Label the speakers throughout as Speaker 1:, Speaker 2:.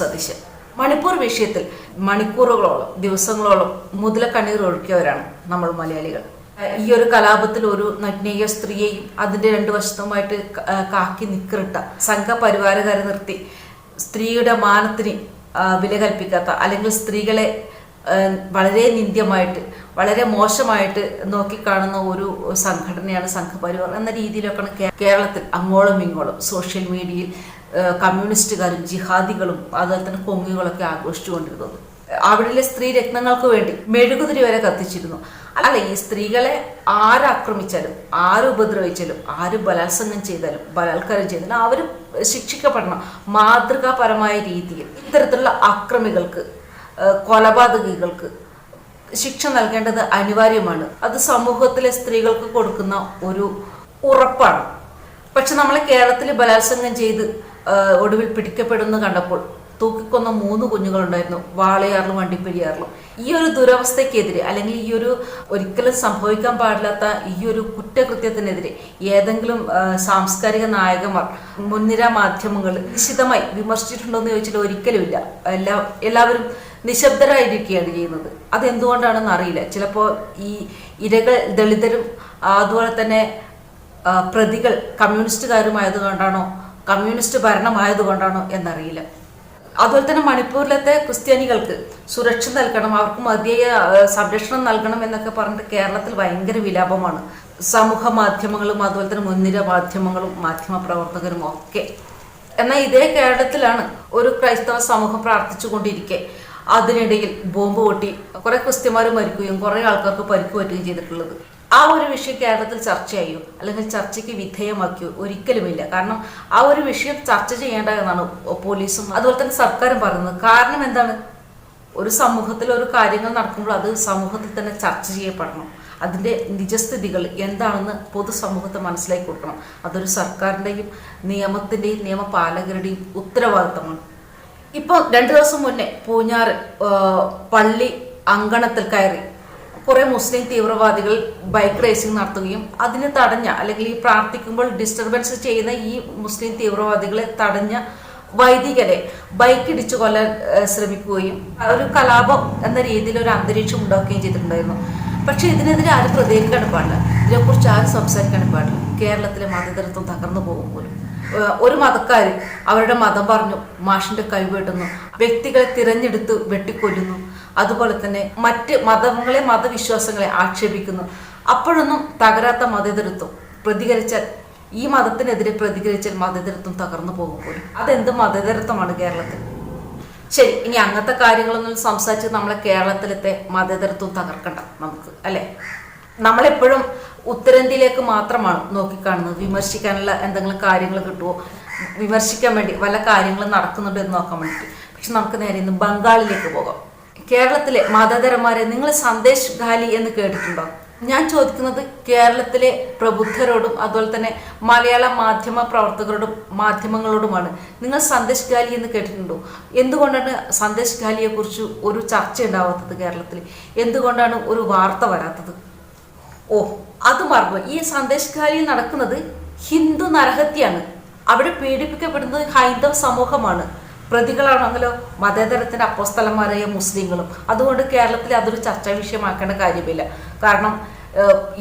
Speaker 1: സതീശൻ. മണിപ്പൂർ വിഷയത്തിൽ മണിക്കൂറുകളോളം ദിവസങ്ങളോളം മുതല കണ്ണീർ ഒഴുക്കിയവരാണ് നമ്മൾ മലയാളികൾ. ഈ ഒരു കലാപത്തിൽ ഒരു നഗ്നീയ സ്ത്രീയെയും അതിന്റെ രണ്ടു വശത്തുമായിട്ട് കാക്കി നിക്കറിട്ട സംഘപരിവാരകാരെ നിർത്തി സ്ത്രീയുടെ മാനത്തിന് വില കൽപ്പിക്കാത്ത അല്ലെങ്കിൽ സ്ത്രീകളെ വളരെ നിന്ദ്യമായിട്ട് വളരെ മോശമായിട്ട് നോക്കിക്കാണുന്ന ഒരു സംഘടനയാണ് സംഘപരിവാർ എന്ന രീതിയിലൊക്കെയാണ് കേരളത്തിൽ അങ്ങോളം ഇങ്ങോളം സോഷ്യൽ മീഡിയയിൽ കമ്മ്യൂണിസ്റ്റുകാരും ജിഹാദികളും അതുപോലെ തന്നെ കൊങ്ങുകളൊക്കെ ആഘോഷിച്ചുകൊണ്ടിരുന്നത്. അവിടെയുള്ള സ്ത്രീ രത്നങ്ങൾക്ക് വേണ്ടി മെഴുകുതിരി വരെ കത്തിച്ചിരുന്നു. അല്ല ഈ സ്ത്രീകളെ ആരാക്രമിച്ചാലും ആര് ഉപദ്രവിച്ചാലും ആര് ബലാത്സംഗം ചെയ്താലും ബലാത്കാരം ചെയ്താലും അവർ ശിക്ഷിക്കപ്പെടണം മാതൃകാപരമായ രീതിയിൽ. ഇത്തരത്തിലുള്ള അക്രമികൾക്ക് കൊലപാതകികൾക്ക് ശിക്ഷ നൽകേണ്ടത് അനിവാര്യമാണ്. അത് സമൂഹത്തിലെ സ്ത്രീകൾക്ക് കൊടുക്കുന്ന ഒരു ഉറപ്പാണ്. പക്ഷെ നമ്മളെ കേരളത്തിൽ ബലാത്സംഗം ചെയ്ത് ഒടുവിൽ പിടിക്കപ്പെടുന്നു കണ്ടപ്പോൾ തൂക്കിക്കൊന്ന മൂന്ന് കുഞ്ഞുങ്ങളുണ്ടായിരുന്നു വാളയാറിലും വണ്ടിപ്പെരിയാറിലും. ഈ ഒരു ദുരവസ്ഥയ്ക്കെതിരെ അല്ലെങ്കിൽ ഈ ഒരു ഒരിക്കലും സംഭവിക്കാൻ പാടില്ലാത്ത ഈ ഒരു കുറ്റകൃത്യത്തിനെതിരെ ഏതെങ്കിലും സാംസ്കാരിക നായകന്മാർ മുൻനിര മാധ്യമങ്ങൾ നിശിതമായി വിമർശിച്ചിട്ടുണ്ടോ എന്ന് ചോദിച്ചാൽ ഒരിക്കലുമില്ല എല്ലാ എല്ലാവരും നിശബ്ദരായിരിക്കുകയാണ് ചെയ്യുന്നത്. അതെന്തുകൊണ്ടാണെന്ന് അറിയില്ല. ചിലപ്പോൾ ഈ ഇരകൾ ദളിതരും അതുപോലെ തന്നെ പ്രതികൾ കമ്മ്യൂണിസ്റ്റുകാരുമായതുകൊണ്ടാണോ കമ്മ്യൂണിസ്റ്റ് ഭരണമായതുകൊണ്ടാണോ എന്നറിയില്ല. അതുപോലെ തന്നെ മണിപ്പൂരിലത്തെ ക്രിസ്ത്യാനികൾക്ക് സുരക്ഷ നൽകണം അവർക്ക് മതിയായ സംരക്ഷണം നൽകണം എന്നൊക്കെ പറഞ്ഞിട്ട് കേരളത്തിൽ ഭയങ്കര വിലാപമാണ്. സമൂഹ മാധ്യമങ്ങളും അതുപോലെ തന്നെ മുൻനിര മാധ്യമങ്ങളും മാധ്യമ പ്രവർത്തകരും ഒക്കെ. എന്നാൽ ഇതേ കേരളത്തിലാണ് ഒരു ക്രൈസ്തവ സമൂഹം പ്രാർത്ഥിച്ചുകൊണ്ടിരിക്കെ. അതിനിടയിൽ ബോംബ് പൊട്ടി കുറെ ക്രിസ്ത്യന്മാർ മരിക്കുകയും കുറെ ആൾക്കാർക്ക് പരിക്ക് പറ്റുകയും ചെയ്തിട്ടുള്ളത്. ആ ഒരു വിഷയം കേരളത്തിൽ ചർച്ചയായോ അല്ലെങ്കിൽ ചർച്ചയ്ക്ക് വിധേയമാക്കിയോ ഒരിക്കലുമില്ല. കാരണം ആ ഒരു വിഷയം ചർച്ച ചെയ്യേണ്ട എന്നാണ് പോലീസും അതുപോലെ തന്നെ സർക്കാരും പറയുന്നത്. കാരണം എന്താണ്? ഒരു സമൂഹത്തിൽ ഒരു കാര്യങ്ങൾ നടക്കുമ്പോൾ അത് സമൂഹത്തിൽ തന്നെ ചർച്ച ചെയ്യപ്പെടണം. അതിന്റെ നിജസ്ഥിതികൾ എന്താണെന്ന് പൊതുസമൂഹത്തെ മനസ്സിലാക്കി കൊടുക്കണം. അതൊരു സർക്കാരിന്റെയും നിയമത്തിന്റെയും നിയമപാലകരുടെയും ഉത്തരവാദിത്തമാണ്. ഇപ്പോൾ രണ്ടു ദിവസം മുന്നേ പൂഞ്ഞാറ് പള്ളി അങ്കണത്തിൽ കയറി. കുറെ മുസ്ലിം തീവ്രവാദികൾ ബൈക്ക് റേസിംഗ് നടത്തുകയും അതിനെ തടഞ്ഞ അല്ലെങ്കിൽ ഈ പ്രാർത്ഥിക്കുമ്പോൾ ഡിസ്റ്റർബൻസ് ചെയ്യുന്ന ഈ മുസ്ലിം തീവ്രവാദികളെ തടഞ്ഞ വൈദികരെ ബൈക്ക് ഇടിച്ചു കൊല്ലാൻ ശ്രമിക്കുകയും ഒരു കലാപം എന്ന രീതിയിൽ ഒരു അന്തരീക്ഷം ഉണ്ടാക്കുകയും ചെയ്തിട്ടുണ്ടായിരുന്നു. പക്ഷെ ഇതിനെതിരെ ആരും പ്രതികരിക്കാൻ പാടില്ല. ഇതിനെക്കുറിച്ച് ആരും സംസാരിക്കാൻ പാടില്ല. കേരളത്തിലെ മതതരത്വം തകർന്നു പോകും പോലും. ഒരു മതക്കാർ അവരുടെ മതം പറഞ്ഞു മാഷിന്റെ കൈ വെട്ടുന്നു വ്യക്തികളെ തിരഞ്ഞെടുത്ത് വെട്ടിക്കൊല്ലുന്നു. അതുപോലെ തന്നെ മറ്റ് മതങ്ങളെ മതവിശ്വാസങ്ങളെ ആക്ഷേപിക്കുന്നു. അപ്പോഴൊന്നും തകരാത്ത മതേതരത്വം പ്രതികരിച്ചാൽ ഈ മതത്തിനെതിരെ പ്രതികരിച്ചാൽ മതേതരത്വം തകർന്നു പോകും പോലും. അതെന്ത് മതേതരത്വമാണ് കേരളത്തിൽ? ശരി ഇനി അങ്ങനത്തെ കാര്യങ്ങളൊന്നും സംസാരിച്ച് നമ്മളെ കേരളത്തിലത്തെ മതേതരത്വം തകർക്കണ്ട നമുക്ക് അല്ലെ? നമ്മളെപ്പോഴും ഉത്തരേന്ത്യയിലേക്ക് മാത്രമാണ് നോക്കിക്കാണുന്നത്. വിമർശിക്കാനുള്ള എന്തെങ്കിലും കാര്യങ്ങൾ കിട്ടുമോ വിമർശിക്കാൻ വേണ്ടി വല്ല കാര്യങ്ങളും നടക്കുന്നുണ്ടോ എന്ന് നോക്കാൻ വേണ്ടിയിട്ട്. പക്ഷെ നമുക്ക് നേരെ ഇന്ന് ബംഗാളിലേക്ക് പോകാം. കേരളത്തിലെ മതതരന്മാരെ നിങ്ങൾ സന്ദേശ് ഖാലി എന്ന് കേട്ടിട്ടുണ്ടോ? ഞാൻ ചോദിക്കുന്നത് കേരളത്തിലെ പ്രബുദ്ധരോടും അതുപോലെ തന്നെ മലയാള മാധ്യമ പ്രവർത്തകരോടും മാധ്യമങ്ങളോടുമാണ്. നിങ്ങൾ സന്ദേശ് ഖാലി എന്ന് കേട്ടിട്ടുണ്ടോ? എന്തുകൊണ്ടാണ് സന്ദേശ് ഖാലിയെ കുറിച്ച് ഒരു ചർച്ച ഉണ്ടാവാത്തത് കേരളത്തിൽ? എന്തുകൊണ്ടാണ് ഒരു വാർത്ത വരാത്തത്? ഓ അത് മറന്നു ഈ സന്ദേശ് ഖാലി നടക്കുന്നത് ഹിന്ദു നരഹത്യാണ് അവിടെ പീഡിപ്പിക്കപ്പെടുന്നത് ഹൈന്ദവ സമൂഹമാണ്. പ്രതികളാണെങ്കിലോ മതേതരത്തിന്റെ അപ്പോസ്തലന്മാരായ മുസ്ലിങ്ങളും? അതുകൊണ്ട് കേരളത്തിൽ അതൊരു ചർച്ചാ വിഷയമാക്കേണ്ട കാര്യമില്ല. കാരണം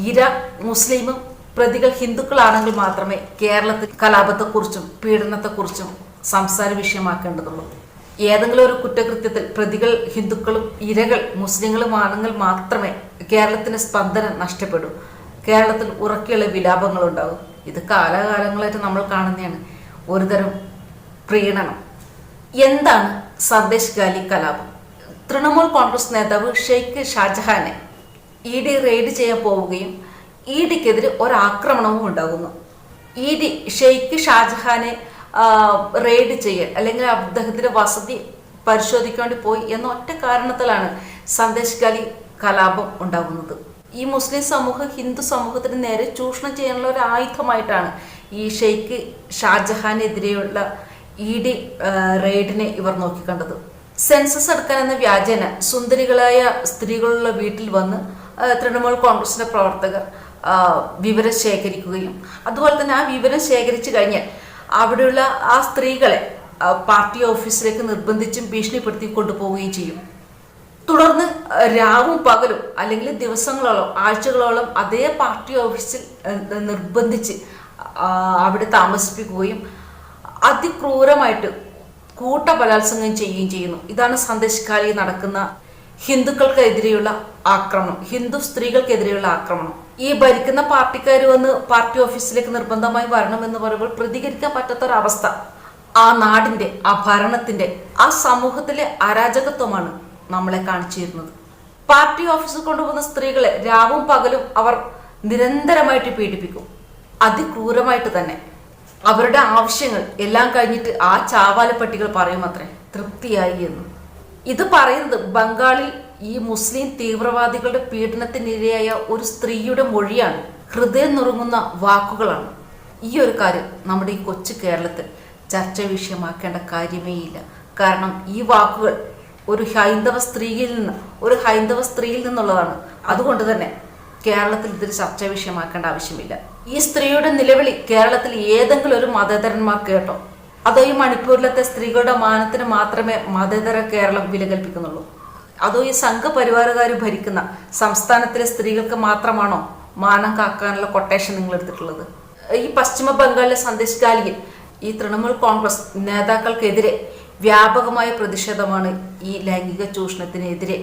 Speaker 1: ഇര മുസ്ലിമും പ്രതികൾ ഹിന്ദുക്കളാണെങ്കിൽ മാത്രമേ കേരളത്തിൽ കലാപത്തെക്കുറിച്ചും പീഡനത്തെക്കുറിച്ചും സംസാര വിഷയമാക്കേണ്ടതുള്ളൂ. ഏതെങ്കിലും ഒരു കുറ്റകൃത്യത്തിൽ പ്രതികൾ ഹിന്ദുക്കളും ഇരകൾ മുസ്ലിങ്ങളും ആണെങ്കിൽ മാത്രമേ കേരളത്തിന് സ്പന്ദനം നഷ്ടപ്പെടൂ. കേരളത്തിൽ ഉറക്കെയുള്ള വിലാപങ്ങളുണ്ടാകും. ഇത് കാലാകാലങ്ങളായിട്ട് നമ്മൾ കാണുന്നതാണ്. ഒരുതരം പ്രീണനം. എന്താണ് സർദേശ് ഗാലി കലാപം? തൃണമൂൽ കോൺഗ്രസ് നേതാവ് ഷെയ്ഖ് ഷാജഹാനെ ഇ ഡി റെയ്ഡ് ചെയ്യാൻ പോവുകയും ഇ ഡിക്കെതിരെ ഒരാക്രമണവും ഉണ്ടാകുന്നു. ഇ ഡി ഷെയ്ഖ് ഷാജഹാനെ റെയ്ഡ് ചെയ്യൽ അല്ലെങ്കിൽ അദ്ദേഹത്തിന്റെ വസതി പരിശോധിക്കേണ്ടി പോയി എന്ന ഒറ്റ കാരണത്തിലാണ് സന്ദേശ് ഗാലി കലാപം ഉണ്ടാകുന്നത്. ഈ മുസ്ലിം സമൂഹം ഹിന്ദു സമൂഹത്തിന് നേരെ ചൂഷണം ചെയ്യാനുള്ള ഒരു ആയുധമായിട്ടാണ് ഈ ഷെയ്ഖ് ഷാജഹാനെതിരെയുള്ള ഇ ഡി റെയ്ഡിനെ ഇവർ നോക്കിക്കണ്ടത്. സെൻസസ് എടുക്കാൻ എന്ന വ്യാജേന സുന്ദരികളായ സ്ത്രീകളുള്ള വീട്ടിൽ വന്ന് തൃണമൂൽ കോൺഗ്രസിന്റെ പ്രവർത്തകർ വിവരം ശേഖരിക്കുകയും. അതുപോലെ തന്നെ ആ വിവരം ശേഖരിച്ചു കഴിഞ്ഞാൽ അവിടെയുള്ള ആ സ്ത്രീകളെ പാർട്ടി ഓഫീസിലേക്ക് നിർബന്ധിച്ചും ഭീഷണിപ്പെടുത്തി കൊണ്ടുപോവുകയും ചെയ്യും. തുടർന്ന് രാവും പകലും അല്ലെങ്കിൽ ദിവസങ്ങളോളം ആഴ്ചകളോളം അതേ പാർട്ടി ഓഫീസിൽ നിർബന്ധിച്ച് അവിടെ താമസിപ്പിക്കുകയും അതിക്രൂരമായിട്ട് കൂട്ട ബലാത്സംഗം ചെയ്യുകയും ചെയ്യുന്നു. ഇതാണ് സന്ദേശകാലി നടക്കുന്ന ഹിന്ദുക്കൾക്കെതിരെയുള്ള ആക്രമണം ഹിന്ദു സ്ത്രീകൾക്കെതിരെയുള്ള ആക്രമണം. ഈ ഭരിക്കുന്ന പാർട്ടിക്കാർ വന്ന് പാർട്ടി ഓഫീസിലേക്ക് നിർബന്ധമായി വരണമെന്ന് പറയുമ്പോൾ പ്രതികരിക്കാൻ പറ്റാത്തൊരവസ്ഥ. ആ നാടിന്റെ ആ ഭരണത്തിന്റെ ആ സമൂഹത്തിലെ അരാജകത്വമാണ് നമ്മളെ കാണിച്ചു തരുന്നത് പാർട്ടി ഓഫീസിൽ കൊണ്ടുപോകുന്ന സ്ത്രീകളെ രാവും പകലും അവർ നിരന്തരമായിട്ട് പീഡിപ്പിക്കും. അതിക്രൂരമായിട്ട് തന്നെ. അവരുടെ ആവശ്യങ്ങൾ എല്ലാം കഴിഞ്ഞിട്ട് ആ ചാവാലപ്പട്ടികൾ പറയും അത്രേ തൃപ്തിയായി എന്ന്. ഇത് പറയുന്നത് ബംഗാളിൽ ഈ മുസ്ലിം തീവ്രവാദികളുടെ പീഡനത്തിനിരയായ ഒരു സ്ത്രീയുടെ മൊഴിയാണ് ഹൃദയം നുറുങ്ങുന്ന വാക്കുകളാണ്. ഈ ഒരു കാര്യം നമ്മുടെ ഈ കൊച്ചു കേരളത്തിൽ ചർച്ച വിഷയമാക്കേണ്ട കാര്യമേ ഇല്ല. കാരണം ഈ വാക്കുകൾ ഒരു ഹൈന്ദവ സ്ത്രീയിൽ നിന്ന് ഒരു ഹൈന്ദവ സ്ത്രീയിൽ നിന്നുള്ളതാണ്. അതുകൊണ്ട് തന്നെ കേരളത്തിൽ ഇതൊരു ചർച്ചാ വിഷയമാക്കേണ്ട ആവശ്യമില്ല. ഈ സ്ത്രീയുടെ നിലവിളി കേരളത്തിൽ ഏതെങ്കിലും ഒരു മതേതരന്മാർ കേട്ടോ? അതോ ഈ മണിപ്പൂരിലത്തെ സ്ത്രീകളുടെ മാനത്തിന് മാത്രമേ മതേതര കേരളം വില കൽപ്പിക്കുന്നുള്ളൂ അതോ ഈ സംഘപരിവാറുകാർ ഭരിക്കുന്ന സംസ്ഥാനത്തിലെ സ്ത്രീകൾക്ക് മാത്രമാണോ മാനം കാക്കാനുള്ള കൊട്ടേഷൻ നിങ്ങൾ എടുത്തിട്ടുള്ളത്? ഈ പശ്ചിമ ബംഗാളിലെ സന്ദേശ് ഗാലിയിൽ ഈ തൃണമൂൽ കോൺഗ്രസ് നേതാക്കൾക്കെതിരെ വ്യാപകമായ പ്രതിഷേധമാണ് ഈ ലൈംഗിക ചൂഷണത്തിനെതിരെ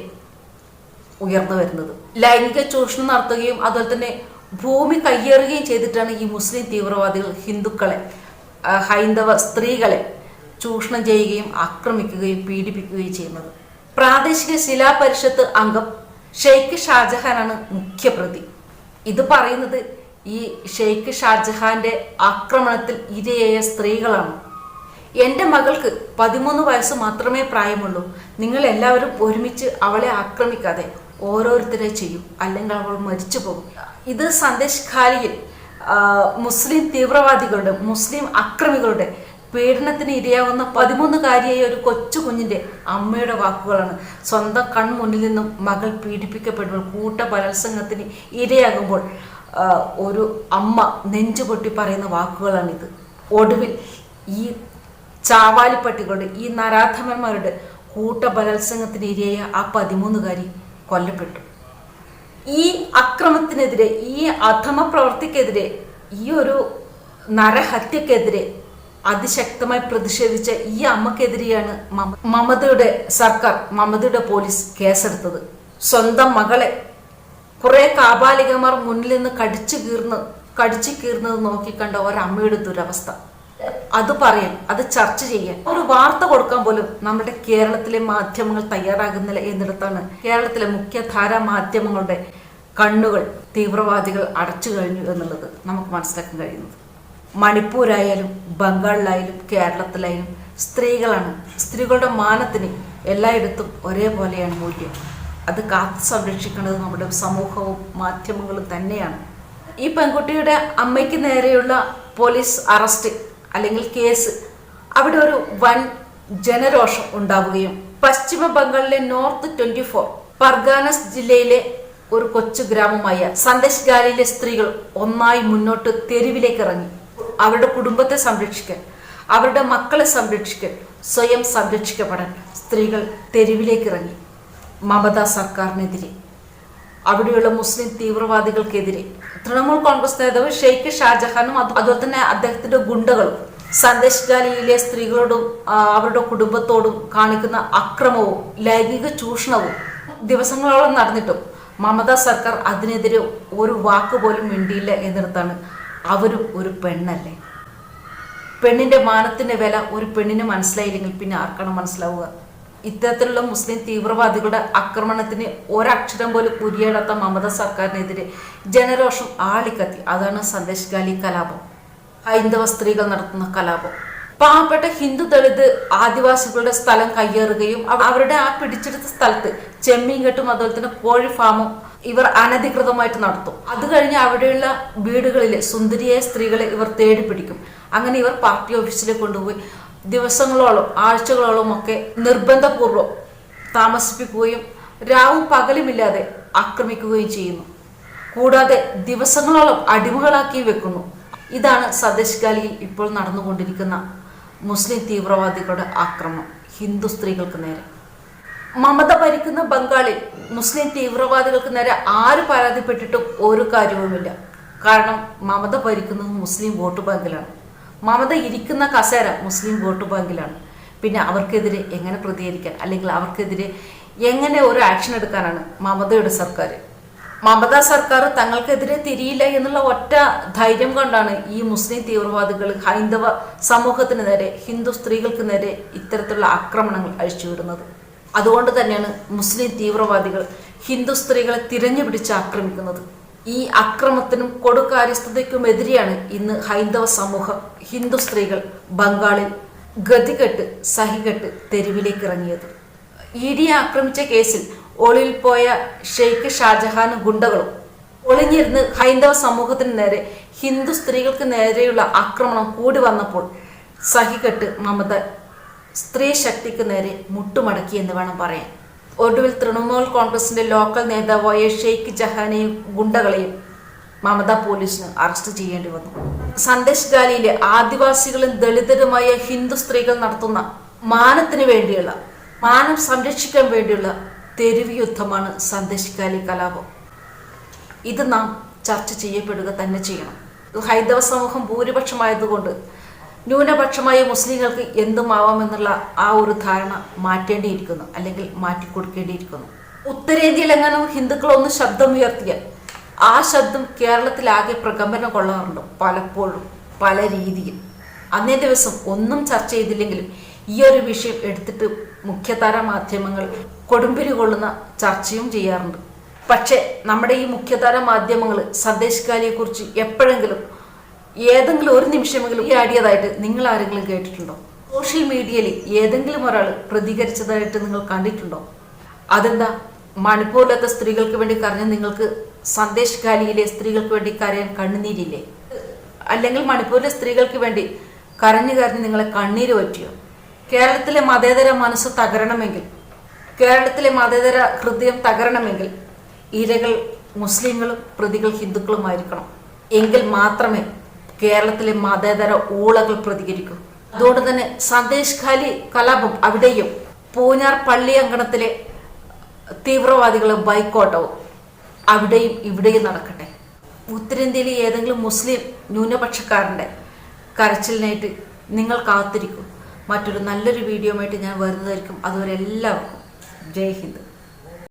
Speaker 1: ഉയർന്നു വരുന്നത്. ലൈംഗിക ചൂഷണം നടത്തുകയും അതുപോലെ തന്നെ ഭൂമി കയ്യേറുകയും ചെയ്തിട്ടാണ് ഈ മുസ്ലിം തീവ്രവാദികൾ ഹിന്ദുക്കളെ ഹൈന്ദവ സ്ത്രീകളെ ചൂഷണം ചെയ്യുകയും ആക്രമിക്കുകയും പീഡിപ്പിക്കുകയും ചെയ്യുന്നത്. പ്രാദേശിക ശിലാപരിഷത്ത് അംഗം ഷെയ്ഖ് ഷാജഹാനാണ് മുഖ്യപ്രതി. ഇത് പറയുന്നത് ഈ ഷെയ്ഖ് ഷാജഹാന്റെ ആക്രമണത്തിൽ ഇരയായ സ്ത്രീകളാണ്. എന്റെ മകൾക്ക് പതിമൂന്ന് വയസ്സ് മാത്രമേ പ്രായമുള്ളൂ. നിങ്ങൾ എല്ലാവരും ഒരുമിച്ച് അവളെ ആക്രമിക്കാതെ ഓരോരുത്തരെ ചെയ്യും. അല്ലെങ്കിൽ അവൾ മരിച്ചു പോകും. ഇത് സന്ദേശ് ഖാലിയിൽ മുസ്ലിം തീവ്രവാദികളുടെ മുസ്ലിം അക്രമികളുടെ പീഡനത്തിന് ഇരയാവുന്ന പതിമൂന്നുകാരിയായ ഒരു കൊച്ചു കുഞ്ഞിന്റെ അമ്മയുടെ വാക്കുകളാണ്. സ്വന്തം കൺമുന്നിൽ നിന്നും മകൾ പീഡിപ്പിക്കപ്പെടുമ്പോൾ കൂട്ട ബലാത്സംഗത്തിന് ഇരയാകുമ്പോൾ ഒരു അമ്മ നെഞ്ചു പൊട്ടി പറയുന്ന വാക്കുകളാണിത്. ഒടുവിൽ ഈ ചാവാലിപ്പട്ടികളുടെ ഈ നരാധമന്മാരുടെ കൂട്ട ബലാത്സംഗത്തിന് ഇരയായ ആ പതിമൂന്നുകാരി കൊല്ലപ്പെട്ടു. ഈ അക്രമത്തിനെതിരെ ഈ അധമ പ്രവർത്തിക്കെതിരെ ഈ ഒരു നരഹത്യക്കെതിരെ അതിശക്തമായി പ്രതിഷേധിച്ച ഈ അമ്മക്കെതിരെയാണ് മമതയുടെ സർക്കാർ മമതയുടെ പോലീസ് കേസെടുത്തത്. സ്വന്തം മകളെ കുറെ കാപാലികമാർ മുന്നിൽ നിന്ന് കടിച്ചു കീർന്ന് കടിച്ചു കീർന്നത് നോക്കിക്കണ്ട ഒരമ്മയുടെ ദുരവസ്ഥ. അത് പറയാൻ അത് ചർച്ച ചെയ്യാൻ. ഒരു വാർത്ത കൊടുക്കാൻ പോലും നമ്മുടെ കേരളത്തിലെ മാധ്യമങ്ങൾ തയ്യാറാകുന്നില്ല എന്നിടത്താണ് കേരളത്തിലെ മുഖ്യധാര മാധ്യമങ്ങളുടെ കണ്ണുകൾ തീവ്രവാദികൾ അടച്ചു കഴിഞ്ഞു എന്നുള്ളത് നമുക്ക് മനസ്സിലാക്കാൻ കഴിയുന്നത്. മണിപ്പൂരായാലും ബംഗാളിലായാലും കേരളത്തിലായാലും സ്ത്രീകളാണ്. സ്ത്രീകളുടെ മാനത്തിന് എല്ലായിടത്തും ഒരേപോലെയാണ് മൂല്യം. അത് കാത്തു സംരക്ഷിക്കുന്നത് നമ്മുടെ സമൂഹവും മാധ്യമങ്ങളും തന്നെയാണ്. ഈ പെൺകുട്ടിയുടെ അമ്മയ്ക്ക് നേരെയുള്ള പോലീസ് അറസ്റ്റ് അല്ലെങ്കിൽ കേസ്. അവിടെ ഒരു വൻ ജനരോഷം ഉണ്ടാവുകയും പശ്ചിമ ബംഗാളിലെ നോർത്ത് ട്വന്റി ഫോർ പർഗാനസ് ജില്ലയിലെ ഒരു കൊച്ചു ഗ്രാമമായ സന്ദേശ് സ്ത്രീകൾ ഒന്നായി മുന്നോട്ട് തെരുവിലേക്ക് ഇറങ്ങി. അവരുടെ കുടുംബത്തെ സംരക്ഷിക്കാൻ അവരുടെ മക്കളെ സംരക്ഷിക്കാൻ സ്വയം സംരക്ഷിക്കപ്പെടാൻ സ്ത്രീകൾ തെരുവിലേക്ക് ഇറങ്ങി. മമത സർക്കാരിനെതിരെ അവിടെയുള്ള മുസ്ലിം തീവ്രവാദികൾക്കെതിരെ തൃണമൂൽ കോൺഗ്രസ് നേതാവ് ഷെയ്ഖ് ഷാജഹാനും അത് അതുപോലെ തന്നെ അദ്ദേഹത്തിന്റെ ഗുണ്ടകളും സന്ദേശ് ഗാലിയിലെ സ്ത്രീകളോടും അവരുടെ കുടുംബത്തോടും കാണിക്കുന്ന അക്രമവും ലൈംഗിക ചൂഷണവും ദിവസങ്ങളോളം നടന്നിട്ടും മമത സർക്കാർ അതിനെതിരെ ഒരു വാക്ക് പോലും മിണ്ടിയില്ല എന്നിടത്താണ് അവരും ഒരു പെണ്ണല്ലേ. പെണ്ണിന്റെ മാനത്തിന്റെ വില ഒരു പെണ്ണിന് മനസ്സിലായില്ലെങ്കിൽ പിന്നെ ആർക്കാണ് മനസ്സിലാവുക? ഇത്തരത്തിലുള്ള മുസ്ലിം തീവ്രവാദികളുടെ ആക്രമണത്തിന് ഒരക്ഷരം പോലും ഉരിയാടാത്ത മമത സർക്കാരിനെതിരെ ജനരോഷം ആളിക്കത്തി. അതാണ് സന്ദേശ് ഗാലി കലാപം. ഹൈന്ദവ സ്ത്രീകൾ നടത്തുന്ന കലാപം. പാവപ്പെട്ട ഹിന്ദു ദളിത് ആദിവാസികളുടെ സ്ഥലം കയ്യേറുകയും അവരുടെ ആ പിടിച്ചെടുത്ത സ്ഥലത്ത് ചെമ്മീൻ കെട്ടും അതുപോലെ തന്നെ കോഴി ഫാമും ഇവർ അനധികൃതമായിട്ട് നടത്തും. അത് കഴിഞ്ഞ് അവിടെയുള്ള വീടുകളിലെ സുന്ദരിയായ സ്ത്രീകളെ ഇവർ തേടി പിടിക്കും അങ്ങനെ ഇവർ പാർട്ടി ഓഫീസിലേക്ക് കൊണ്ടുപോയി. ദിവസങ്ങളോളം ആഴ്ചകളോളം ഒക്കെ നിർബന്ധപൂർവം താമസിപ്പിക്കുകയും രാവും പകലുമില്ലാതെ ആക്രമിക്കുകയും ചെയ്യുന്നു. കൂടാതെ ദിവസങ്ങളോളം അടിമകളാക്കി വെക്കുന്നു. ഇതാണ് സദേശ് ഗാലിയിൽ ഇപ്പോൾ നടന്നുകൊണ്ടിരിക്കുന്ന മുസ്ലിം തീവ്രവാദികളുടെ ആക്രമണം ഹിന്ദു സ്ത്രീകൾക്ക് നേരെ. മമത ഭരിക്കുന്ന ബംഗാളിൽ മുസ്ലിം തീവ്രവാദികൾക്ക് നേരെ ആര് പരാതിപ്പെട്ടിട്ടും ഒരു കാര്യവുമില്ല. കാരണം മമത ഭരിക്കുന്നത് മുസ്ലിം വോട്ട് ബാങ്കിലാണ്. മമത ഇരിക്കുന്ന കസേര മുസ്ലിം വോട്ട് ബാങ്കിലാണ്. പിന്നെ അവർക്കെതിരെ എങ്ങനെ പ്രതികരിക്കാൻ അല്ലെങ്കിൽ അവർക്കെതിരെ എങ്ങനെ ഒരു ആക്ഷൻ എടുക്കാനാണ് മമതയുടെ സർക്കാർ മമത സർക്കാർ തങ്ങൾക്കെതിരെ തിരിയില്ല എന്നുള്ള ഒറ്റ ധൈര്യം കൊണ്ടാണ് ഈ മുസ്ലിം തീവ്രവാദികൾ ഹൈന്ദവ സമൂഹത്തിന് നേരെ ഹിന്ദു സ്ത്രീകൾക്ക് നേരെ ഇത്തരത്തിലുള്ള ആക്രമണങ്ങൾ അഴിച്ചുവിടുന്നത്. അതുകൊണ്ട് തന്നെയാണ് മുസ്ലിം തീവ്രവാദികൾ ഹിന്ദു സ്ത്രീകളെ തിരഞ്ഞു പിടിച്ച് ആക്രമിക്കുന്നത്. ഈ അക്രമത്തിനും കൊടുകാര്യസ്ഥതയ്ക്കുമെതിരെയാണ് ഇന്ന് ഹൈന്ദവ സമൂഹം ഹിന്ദു സ്ത്രീകൾ ബംഗാളിൽ ഗതികെട്ട് സഹികെട്ട് തെരുവിലേക്ക് ഇറങ്ങിയത് ഇ ഡിയെ ആക്രമിച്ച കേസിൽ ഒളിയിൽ പോയ ഷെയ്ഖ് ഷാജഹാനും ഗുണ്ടകളും ഒളിഞ്ഞിരുന്ന് ഹൈന്ദവ സമൂഹത്തിന് നേരെ ഹിന്ദു സ്ത്രീകൾക്ക് നേരെയുള്ള ആക്രമണം കൂടി വന്നപ്പോൾ സഹികെട്ട് മമത സ്ത്രീ ശക്തിക്ക് നേരെ മുട്ടുമടക്കി എന്ന് വേണം പറയാൻ. ഒടുവിൽ തൃണമൂൽ കോൺഗ്രസിന്റെ ലോക്കൽ നേതാവായ ഷെയ്ഖ് ജഹാനെയും ഗുണ്ടകളെയും മമത പോലീസിന് അറസ്റ്റ് ചെയ്യേണ്ടി വന്നു. സന്ദേശ് ഗാലിയിലെ ആദിവാസികളും ദളിതരുമായ ഹിന്ദു സ്ത്രീകൾ നടത്തുന്ന മാനത്തിന് വേണ്ടിയുള്ള മാനം സംരക്ഷിക്കാൻ വേണ്ടിയുള്ള തെരുവ് യുദ്ധമാണ് സന്ദേശ് ഗാലി കലാപം. ഇത് നാം ചർച്ച ചെയ്യപ്പെടുക തന്നെ ചെയ്യണം. ഹൈന്ദവ സമൂഹം ഭൂരിപക്ഷമായതുകൊണ്ട് ന്യൂനപക്ഷമായ മുസ്ലിങ്ങൾക്ക് എന്തുമാവാമെന്നുള്ള ആ ഒരു ധാരണ മാറ്റേണ്ടിയിരിക്കുന്നു അല്ലെങ്കിൽ മാറ്റിക്കൊടുക്കേണ്ടിയിരിക്കുന്നു. ഉത്തരേന്ത്യയിൽ എങ്ങനെയും ഹിന്ദുക്കൾ ഒന്ന് ശബ്ദം ഉയർത്തിയാൽ ആ ശബ്ദം കേരളത്തിലാകെ പ്രകമ്പനം കൊള്ളാറുണ്ട് പലപ്പോഴും പല രീതിയിൽ. അന്നേ ദിവസം ഒന്നും ചർച്ച ചെയ്തില്ലെങ്കിലും ഈ ഒരു വിഷയം എടുത്തിട്ട് മുഖ്യധാര മാധ്യമങ്ങൾ കൊടുമ്പിരി കൊള്ളുന്ന ചർച്ചയും ചെയ്യാറുണ്ട്. പക്ഷേ നമ്മുടെ ഈ മുഖ്യധാര മാധ്യമങ്ങൾ സന്ദേശകാലിയെ കുറിച്ച് എപ്പോഴെങ്കിലും ഏതെങ്കിലും ഒരു നിമിഷമെങ്കിലും ഈ നിങ്ങൾ ആരെങ്കിലും കേട്ടിട്ടുണ്ടോ? സോഷ്യൽ മീഡിയയിൽ ഏതെങ്കിലും ഒരാൾ പ്രതികരിച്ചതായിട്ട് നിങ്ങൾ കണ്ടിട്ടുണ്ടോ? അതെന്താ? മണിപ്പൂരിലത്തെ സ്ത്രീകൾക്ക് വേണ്ടി കരഞ്ഞ് നിങ്ങൾക്ക് സന്ദേശ് ഗാലിയിലെ സ്ത്രീകൾക്ക് വേണ്ടി കരയാൻ കണ്ണുനീരില്ലേ? അല്ലെങ്കിൽ മണിപ്പൂരിലെ സ്ത്രീകൾക്ക് വേണ്ടി കരഞ്ഞു കരഞ്ഞ് നിങ്ങളെ കണ്ണീര് പറ്റിയോ കേരളത്തിലെ മതേതര മനസ്സ് തകരണമെങ്കിൽ കേരളത്തിലെ മതേതര ഹൃദയം തകരണമെങ്കിൽ ഇരകൾ മുസ്ലിങ്ങളും പ്രതികൾ ഹിന്ദുക്കളുമായിരിക്കണം. എങ്കിൽ മാത്രമേ കേരളത്തിലെ മതേതര ഊളകൾ പ്രതികരിക്കും. അതുകൊണ്ട് തന്നെ സന്ദേശ് ഖാലി കലാപം അവിടെയും പൂഞ്ഞാർ പള്ളി അങ്കണത്തിലെ തീവ്രവാദികളെ ബൈക്കോട്ടവും അവിടെയും ഇവിടെയും നടക്കട്ടെ. ഉത്തരേന്ത്യയിലെ ഏതെങ്കിലും മുസ്ലിം ന്യൂനപക്ഷക്കാരന്റെ കരച്ചിലിനായിട്ട് നിങ്ങൾ കാത്തിരിക്കും. മറ്റൊരു നല്ലൊരു വീഡിയോ ആയിട്ട് ഞാൻ വരുന്നതായിരിക്കും. അതുവരെ എല്ലാവർക്കും ജയ്